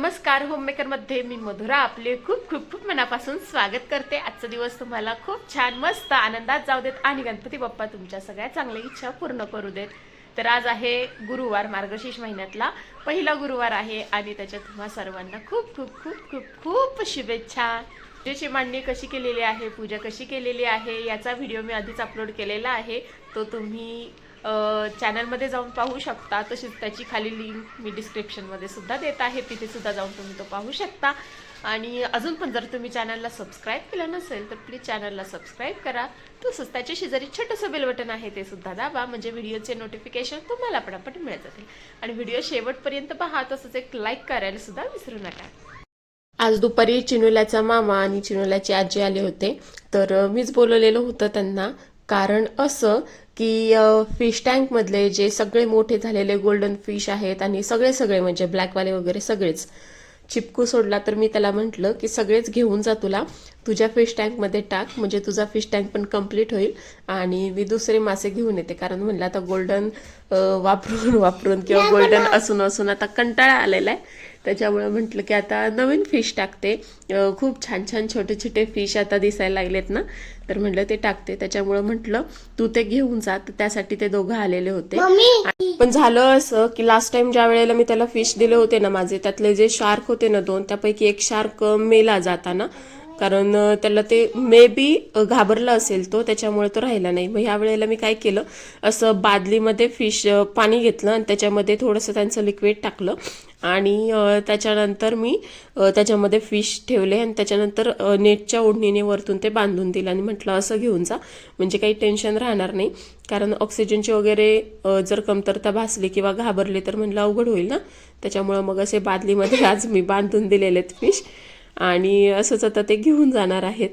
नमस्कार होममेकरमध्ये मी मधुरा आपले खूप खूप खूप मनापासून स्वागत करते. आजचा दिवस तुम्हाला खूप छान मस्त आनंदात जाऊ देत आणि गणपती बाप्पा तुमच्या सगळ्या चांगल्या इच्छा पूर्ण करू देत. तर आज आहे गुरुवार मार्गशीर्ष महिन्यातला पहिला गुरुवार आहे आणि त्याच्यात तुम्हा सर्वांना खूप खूप खूप खूप खूप शुभेच्छा. पूजेची मांडणी कशी केलेली आहे पूजा कशी केलेली आहे याचा व्हिडिओ मी आधीच अपलोड केलेला आहे. तो तुम्ही चॅनलमध्ये जाऊन पाहू शकता. तशीच त्याची खाली लिंक मी डिस्क्रिप्शनमध्ये सुद्धा देत आहे. तिथे सुद्धा जाऊन तुम्ही तो पाहू शकता. आणि अजून पण जर तुम्ही चॅनलला सबस्क्राईब केलं नसेल तर प्लीज चॅनलला सबस्क्राईब करा. तसंच त्याच्या शेजारी छोटंसं बेल बटन आहे ते सुद्धा दाबा. म्हणजे व्हिडिओचे नोटिफिकेशन तुम्हाला पटापट मिळत जातील. आणि व्हिडिओ शेवटपर्यंत पहा. तसंच एक लाईक करायला सुद्धा विसरू नका. आज दुपारी चिनुल्याचा मामा आणि चिनुल्याची आजी आले होते. तर मीच बोलवलेलं होतं त्यांना. कारण असं की फिश टँकमधले जे सगळे मोठे झालेले गोल्डन फिश आहेत आणि सगळे सगळे म्हणजे ब्लॅकवाले वगैरे सगळेच चिपकू सोडला तर मी त्याला म्हटलं की सगळेच घेऊन जा तुला. तुझ्या फिश टँकमध्ये टाक म्हणजे तुझा फिश टँक पण कंप्लीट होईल आणि मी दुसरे मासे घेऊन येते. कारण म्हणलं आता गोल्डन वापरून वापरून किंवा गोल्डन असून असून आता कंटाळा आलेला आहे त्याच्यामुळे म्हटलं की आता नवीन फिश टाकते. खूप छान छान छोटे छोटे फिश आता दिसायला लागलेत ना. तर म्हटलं ते टाकते. त्याच्यामुळे म्हटलं तू ते घेऊन जा. तर त्यासाठी ते दोघं आलेले होते. पण झालं असं की लास्ट टाइम ज्या वेळेला मी त्याला फिश दिले होते ना माझे त्यातले जे शार्क होते ना दोन त्यापैकी एक शार्क मेला जाताना. कारण त्याला ते मे बी घाबरला असेल तो त्याच्यामुळे तो राहिला नाही. मग ह्या वेळेला मी काय केलं असं बादलीमध्ये फिश पाणी घेतलं आणि त्याच्यामध्ये थोडंसं त्यांचं लिक्विड टाकलं. आणि त्याच्यानंतर मी त्याच्यामध्ये फिश ठेवले आणि त्याच्यानंतर नेटच्या ओढणीने वरतून ते बांधून दिलं. आणि म्हटलं असं घेऊन जा म्हणजे काही टेन्शन राहणार नाही. कारण ऑक्सिजनची वगैरे जर कमतरता भासली किंवा घाबरले तर म्हटलं अवघड होईल ना. त्याच्यामुळं मग असे बादलीमध्ये आज मी बांधून दिलेले आहेत फिश आणि असंच आता ते घेऊन जाणार आहेत.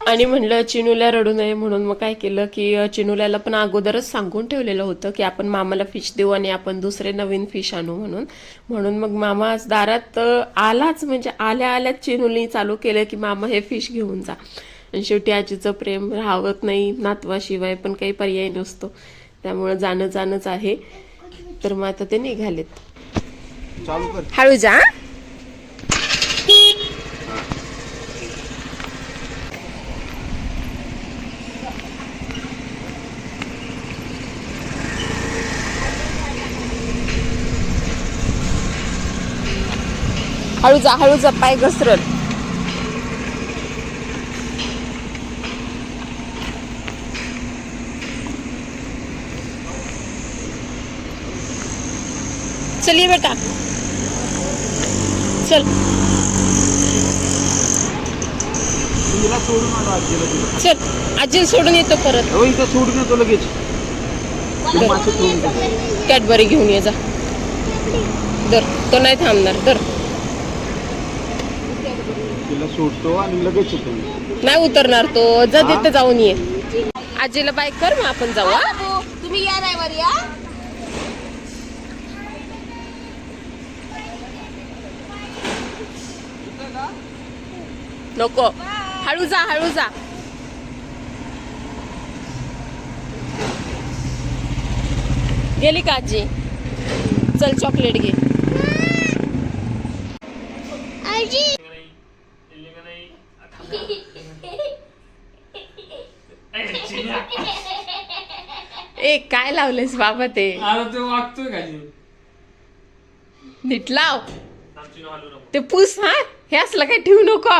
आणि म्हणलं चिनुल्या रडू नये म्हणून मग काय केलं की चिनुल्याला पण अगोदरच सांगून ठेवलेलं होतं की आपण मामाला फिश देऊ आणि आपण दुसरे नवीन फिश आणू म्हणून. म्हणून मग मामा आज दारात आलाच म्हणजे आल्या आल्याच चिनुली चालू केलं की मामा हे फिश घेऊन जा. आणि शेवटी आजीचं प्रेम राहत नाही नातवाशिवाय पण काही पर्याय नसतो. त्यामुळं जाणं जाणंच आहे. तर मग आता ते निघालेत. चालू कर. हळू जा हळू जा हळू जा पाय घसरल. चलिए बेटा. चल. चल आजी सोडून येतो परत. हो सोडून येतो लगेच. कॅडबरी घेऊन ये जा. दर तो नाही थांबणार दर. सोडतो आणि लगेच येतो. मी. नाही उतरणार तो. जा हा? तिथे जाऊन ये. आजीला बाईक कर मग आपण जाऊ हा? तुम्ही या ड्रायव्हर या. नको. हळू जा हळू जा. गेली का आजी? चल चॉकलेट घे. ए काय लावलेस बाबा ते? वागतोय नीट लाव. ते पूस हा? हे असलं काय ठेवू नको?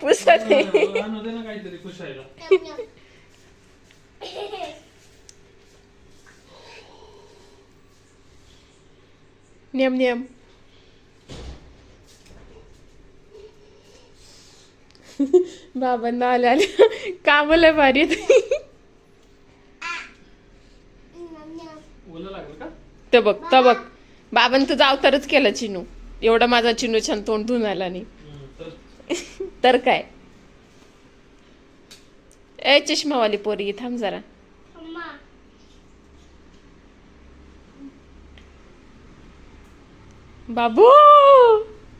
पुसत ते. लहान होते ना काहीतरी खुशायला नियम नियम. बाबांना आले आले कामाला भारी ते बघ तर बघ. बाबांनी तुझा अवतारच केला चिनू. एवढा माझा चिनू छान तोंड धुवून आला नाही. तर काय? ए चष्मावाली पोरगी थांब जरा. बाबू!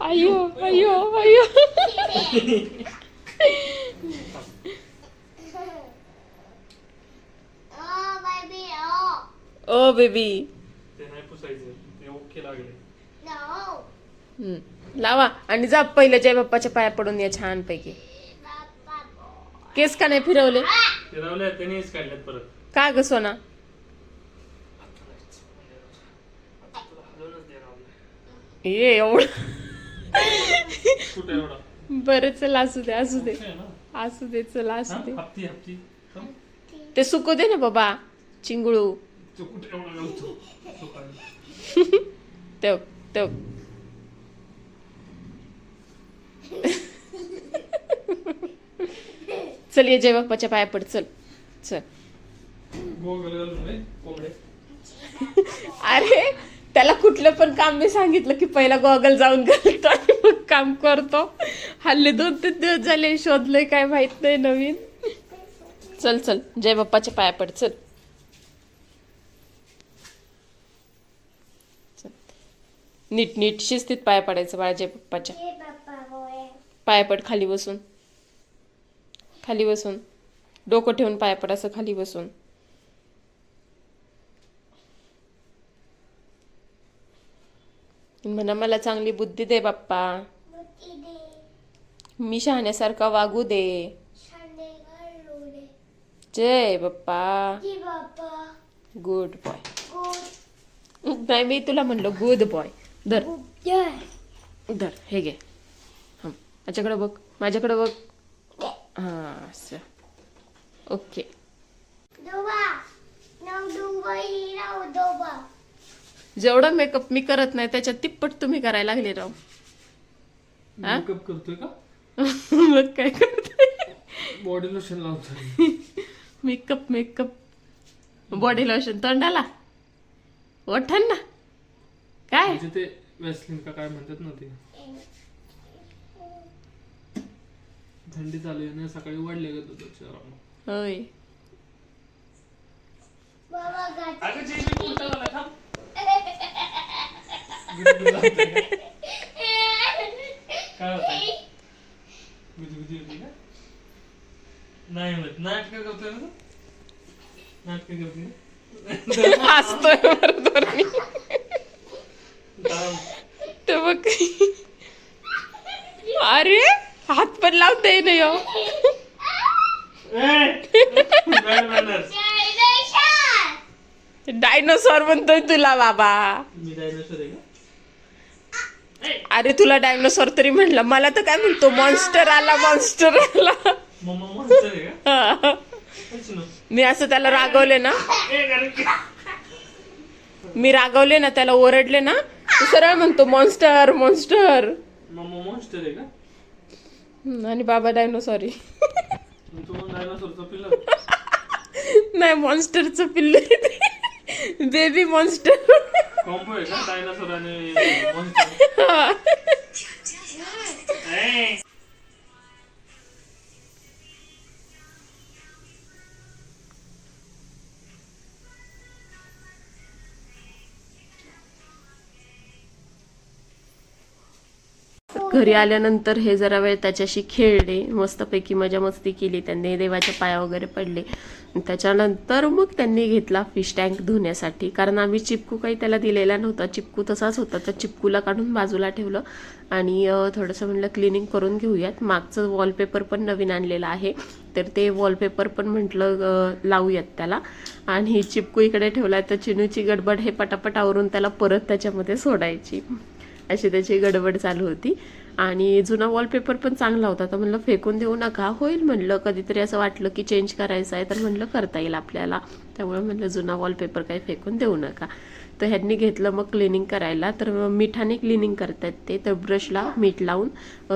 अयो अयो अयो ओ बेबी पुसायचं. ते ओके लागले. लावा आणि जा पहिले जय बाप्पाच्या पाया पडून या छान पैकी केस का नाही फिरवले? ते रावले त्यांनीच काढल्यात परत. का ग सोना? ये एवढं. कुठे एवढा? बरं चल असू दे असू दे. असू दे चल असू दे? ते सुकू दे ना बाबा चिंगळू. चल ये जय बाप्पाच्या पाया पड चल चल. अरे त्याला कुठलं पण काम मी सांगितलं की पहिला गॉगल जाऊन घालतो आणि मग काम करतो. हल्ली दोन तीन दिवस झाले शोधलंय काय माहीत नाही नवीन. चल चल. जय बाप्पाच्या पाया पड. चल. चल. नीट नीट. शिस्तीत पाया पडायचं बाळा जय बाप्पाच्या. पाया पड खाली बसून. खाली बसून. डोकं ठेवून पाया पड असं खाली बसून. म्हणा मला चांगली बुद्धी दे बाप्पा. मी शहाण्यासारखा वागू दे. जय बाप्पा. गुड बॉय नाही मी तुला म्हणलं गुड बॉय धर. धर हे घे. हं माझ्याकडे बघ माझ्याकडे बघ. हां असं. ओके जेवढा मेकअप मी करत नाही त्याच्यात तिप्पट तुम्ही करायला लागले राव. हा? मेकअप करतोय का? मग काय करते बॉडी लोशन लावतोय मेकअप मेकअप बॉडी लोशन तोंडाला. ओठन ना. काय? म्हणजे ते वेस्लिन का काय म्हणतात ना ते? थंडी चालू आहे ना सकाळी वाढले ग. होय. काय होतंय? गुदगुदी होती का? नाही होत नाटक करतोय ना नाटक करतोय हसतोय बरं दोन्ही. थांब. ते बघ. अरे हात पण लावून दे ना यो. डायनोसॉर म्हणतोय तुला बाबा. मी डायनोसर आहे का? अरे तुला डायनोसॉर तरी म्हणलं. मला तर काय म्हणतो मॉन्स्टर आला मॉन्स्टर आला. मी असं त्याला रागवले ना? मी रागवले ना त्याला ओरडले ना तो सरळ म्हणतो मॉन्स्टर मॉन्स्टर आणि बाबा डायनोसॉरी नाही मॉन्स्टरचं पिल्लू बेबी मॉन्स्टर कॉम्बो आहे का डायनासोर आणि? ए! घरी आल्यानंतर हे जरा वेळ त्याच्याशी खेळले मस्तपैकी मजा मस्ती केली त्यांनी देवाच्या पाया वगैरे पडले त्याच्यानंतर मग त्यांनी घेतला फिश टँक धुण्यासाठी. कारण आम्ही चिपकू काही त्याला दिलेला नव्हता. चिपकू तसाच होता. तर चिपकूला काढून बाजूला ठेवलं. आणि थोडंसं म्हणलं क्लिनिंग करून घेऊयात. मागचं वॉलपेपर पण नवीन आणलेलं आहे. तर ते वॉलपेपर पण म्हटलं लावूयात त्याला. आणि चिपकू इकडे ठेवला तर चिनूची गडबड हे पटापट आवरून त्याला परत त्याच्यामध्ये सोडायची. अशी त्याची गडबड चालू होती. आणि जुना वॉलपेपर पण चांगला होता. तर म्हणलं फेकून देऊ नका. होईल म्हणलं कधीतरी असं वाटलं की चेंज करायचं आहे तर म्हणलं करता येईल आपल्याला. त्यामुळे म्हणलं जुना वॉलपेपर काही फेकून देऊ नका. तर ह्यांनी घेतलं मग क्लिनिंग करायला. तर मिठाने क्लिनिंग करतायत ते. तर ब्रशला मीठ लावून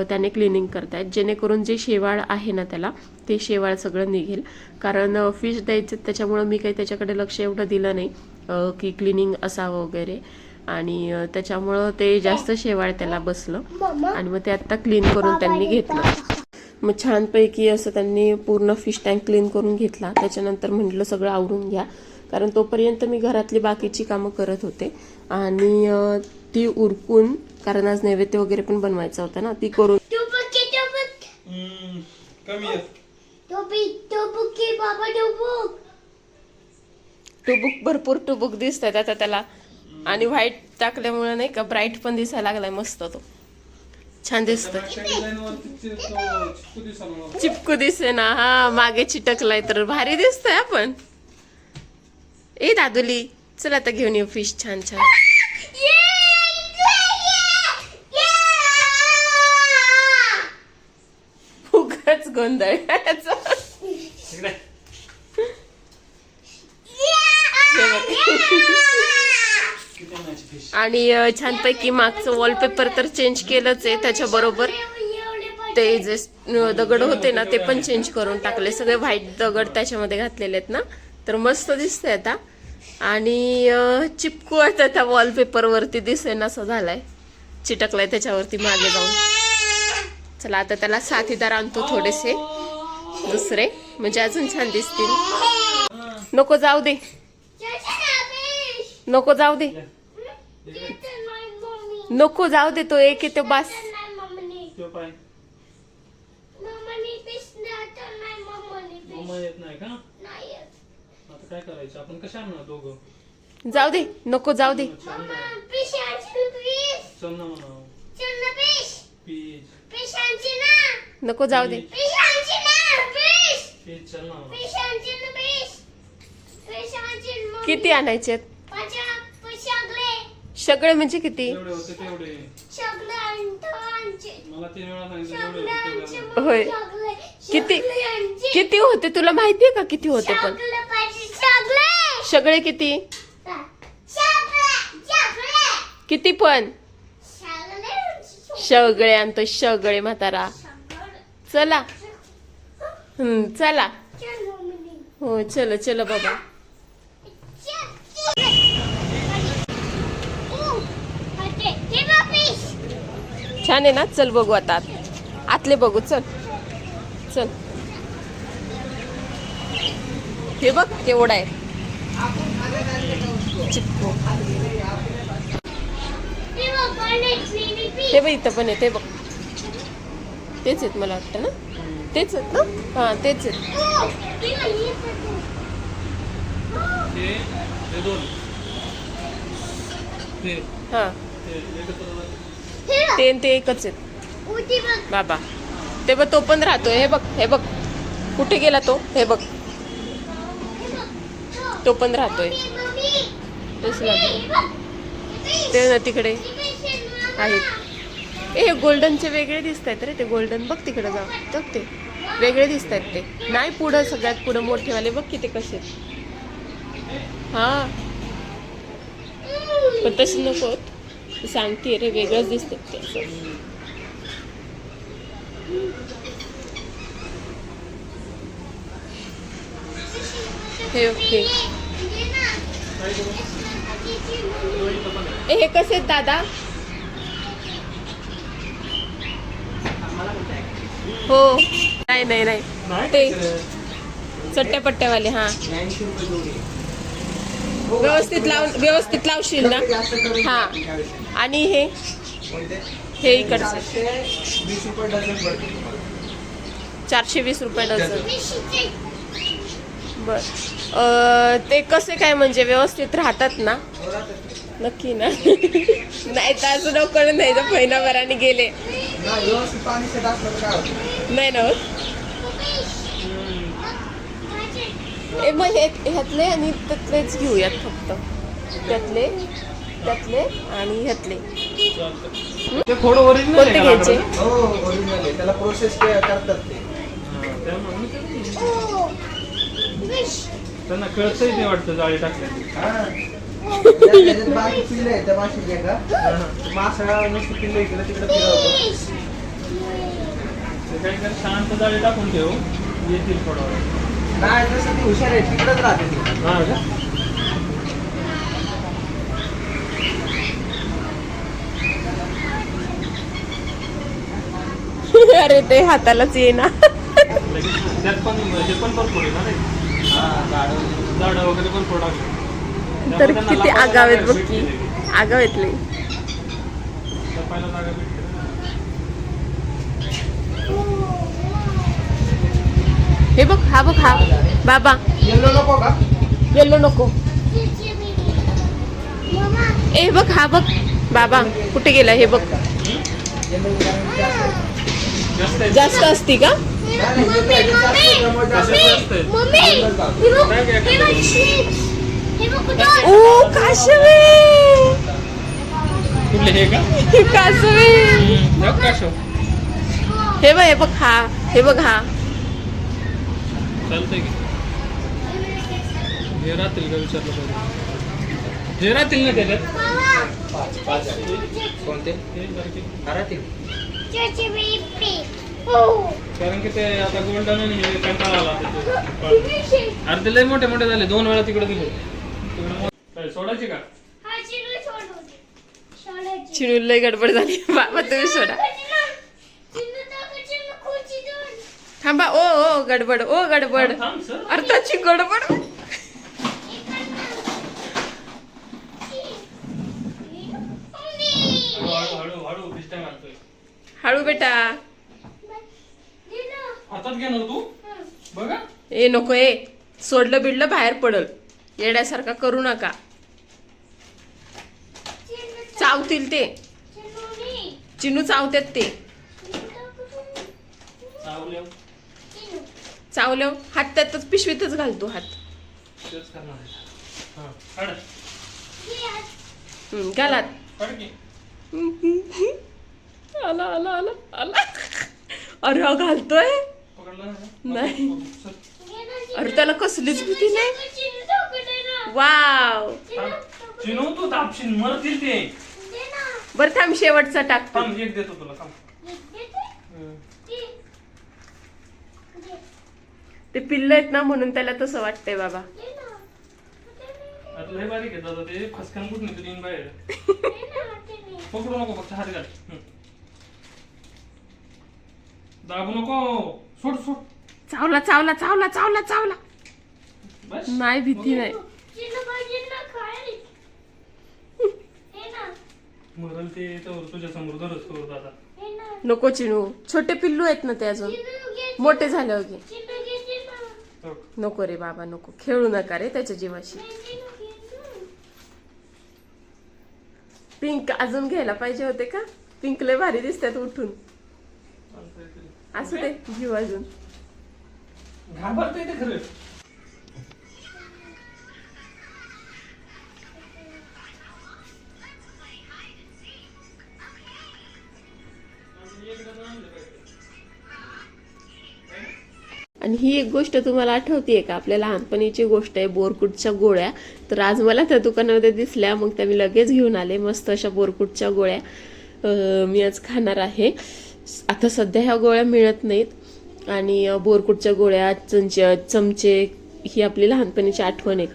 त्याने क्लिनिंग करतायत. जेणेकरून जे शेवाळ आहे ना त्याला ते शेवाळ सगळं निघेल. कारण फिश द्यायचं त्याच्यामुळं मी काही त्याच्याकडे लक्ष एवढं दिलं नाही की क्लिनिंग असावं वगैरे. आणि त्याच्यामुळं ते जास्त शेवाळ त्याला बसलं. आणि मग ते आत्ता क्लीन करून त्यांनी घेतलं. मग छानपैकी असं त्यांनी पूर्ण फिश टँक क्लीन करून घेतला. त्याच्यानंतर म्हटलं सगळं आवरून घ्या. कारण तोपर्यंत मी घरातली बाकीची कामं करत होते. आणि ती उरकून कारण आज नैवेद्य वगैरे पण बनवायचा होता ना ती करून टुबुक भरपूर टुबुक दिसत आहेत आता त्याला आणि व्हाईट टाकल्यामुळे नाही का ब्राईट पण दिसायला लागलाय मस्त तो. छान दिसतोय. मागच्या design वरती ते तो चिपकू दिसायला मला. चिपकू दिसे ना हा मागे चिटकलाय तर भारी दिसतोय आपण ए दादुली चल आता घेऊन येऊ फिश छान छान. उगाच गोंधळ करायचा. इकडे. हे बघ. किती आणायची fish? आणि छानपैकी मागचं वॉलपेपर तर चेंज केलंच आहे त्याच्याबरोबर. ते जे दगड होते ना ते पण चेंज करून टाकले. सगळे व्हाईट दगड त्याच्यामध्ये घातलेले आहेत ना. तर मस्त दिसतंय आता. आणि चिपकू आता त्या वॉलपेपरवरती दिसे दिसेन असं झालाय. चिटकलाय त्याच्यावरती मागे जाऊन. चला आता त्याला साथीदार आणतो थोडेसे. दुसरे. म्हणजे अजून छान दिसतील. नको जाऊ दे. नको जाऊ दे. नको जाऊ दे तो एक येतो बास. तो पाय मम्मा येत नाही का? आता काय करायचं? आपण कशा आणणार दोघं? जाऊ दे नको जाऊ दे. नको जाऊ दे. किती आणायचे सगळे म्हणजे किती? एवढे होते तेवढे. मला तीन वेळा सांगितलं एवढे होते तेवढे. होय. किती किती होते तुला माहितीये का किती होते पण? सगळे किती? किती पण? सगळे आणतो सगळे. म्हातारा. चला. हम्म चला. हो चलो चलो बाबा. छान आहे ना? चल बघू आता. आत. आतले बघू चल. चल. हे बघ केवढा आहे. चिपको. हे बघ इथं पण आहे ते बघ. तेच आहेत मला वाटतं ना? तेच आहेत ना? हा तेच आहेत. हे ते हा ते एकच आहेत. बाबा. ते बघ तो पण राहतोय. हे बघ हे बघ. कुठे गेला तो? हे बघ. तो पण राहतोय. ते ना तिकडे. आहेत. ए हे गोल्डनचे वेगळे दिसत आहेत रे ते गोल्डन. बघ तिकडे जाऊ बघ ते. वेगळे दिसत आहेत ते. नाही पुढं सगळ्यात पुढं मोठेवाले. बघ किती कसे. हा. पण तसे नको सांगते रे वेगळंच दिसतात ते. हे हे. ए, हे कसे आहेत दादा? हो. नाही नाही नाही. ते. चट्ट्या पट्ट्यावाले हा. व्यवस्थित लावून व्यवस्थित लावशील ना? हा. आणि हे हे इकडचं. चारशे वीस रुपये डझन. बर. ते कसे काय म्हणजे व्यवस्थित राहतात ना? नक्की ना. नाही तर असं नको नाही तर महिनाभराने गेले. नाही ना मग हे ह्यातले आणि त्यातलेच घेऊयात फक्त. त्यातले? त्यातले आणि ह्यातले. चालतं. ते थोडं ओरिजिनल कोणते घ्यायचे? हो त्याला प्रोसेस करतात ते. त्यांना कळतही नाही वाटतं जाळी टाकल्याने. हा. नुसतं पिल्ले इकडे तिकडे फिरवतो शांत जाळी टाकून ठेवू. येतील थोडा नाही तसं ती हुशार आहे तिकडेच राहते ती हा का अरे ते हातालाच येईना. तर किती आगावेत बघ की. आगावेतले हे बघ हा बघ हा. बाबा. येल्लो नको का येल्लो नको. ए बघ हा बघ. बाबा कुठे गेला हे बघ? जास्त आहे. जास्त असती का ओ काशवे हे कासवे? हे बघ हे बघ हा हे बघ हा. चालतंय की. राहतील का विचारलं पाहिजे? राहतील ना त्याच्यात? कोणते? कारण की ते आता गोल्डन आणि हे कंटाळा आला त्याचे. अरे ते लय मोठे मोठे झाले दोन वेळा तिकडे दिले तिकडे मो- काय, सोडायचे का? चिडून लय गडबड झाली. बाबा तुम्ही सोडा. थांबा ओ ओ गडबड ओ गडबड. थांब, थांब, सर. अर्थाची गडबड हळू हळू हळू हळू पिस्टा घालतोय हळू बेटा. हातात घे ना तू. बघा. ए नको ए. सोडलं बिडलं बाहेर पडल. येड्यासारखा करू नका. चावतील ते. चिनू चावतात ते. चावलं हात त्यातच पिशवीतच घालतो हात. घालात. आला आला आला आला अरे हा घालतोय? नाही. अरे त्याला कसलीच भीती नाही वाव. चिनू तू दाबशील मरतील ते बर थांब शेवटचा टाकतो थांब एक देतो तुला थांब हम्म. ते पिल्ल आहेत ना म्हणून त्याला तसं वाटतंय बाबा लय बारीक आहे दादा ते खसखन कुठून तीन बाहेर पकडू नको फक्त हात घाल. दाबू नको. सोड सोड. चावला चावला चावला चावला चावला. बस. नाही भीती नाही. मरल ते तर तुझ्या समोर धरच करू दादा. नको चिणू छोटे पिल्लू आहेत ना ते अजून. मोठे झाले होते. नको रे बाबा नको. खेळू नका रे त्याच्या जीवाशी. पिंक अजून घ्यायला पाहिजे होते का? पिंक लय भारी दिसतात उठून. असू दे घेऊ अजून. घाबरतंय ते खरं. आणि ही एक गोष्ट तुम्हाला आठवतीये का? आपल्या लहानपणीची गोष्ट आहे बोरकुटच्या गोळ्या. तर आज मला त्या दुकानामध्ये दिसल्या मग त्या मी लगेच घेऊन आले मस्त अशा बोरकुटच्या गोळ्या. मी आज खाणार आहे. आता सध्या ह्या गोळ्या मिळत नाहीत. आणि बोरकुटच्या गोळ्या चमचे चमचे ही आपली लहानपणीची आठवण आहे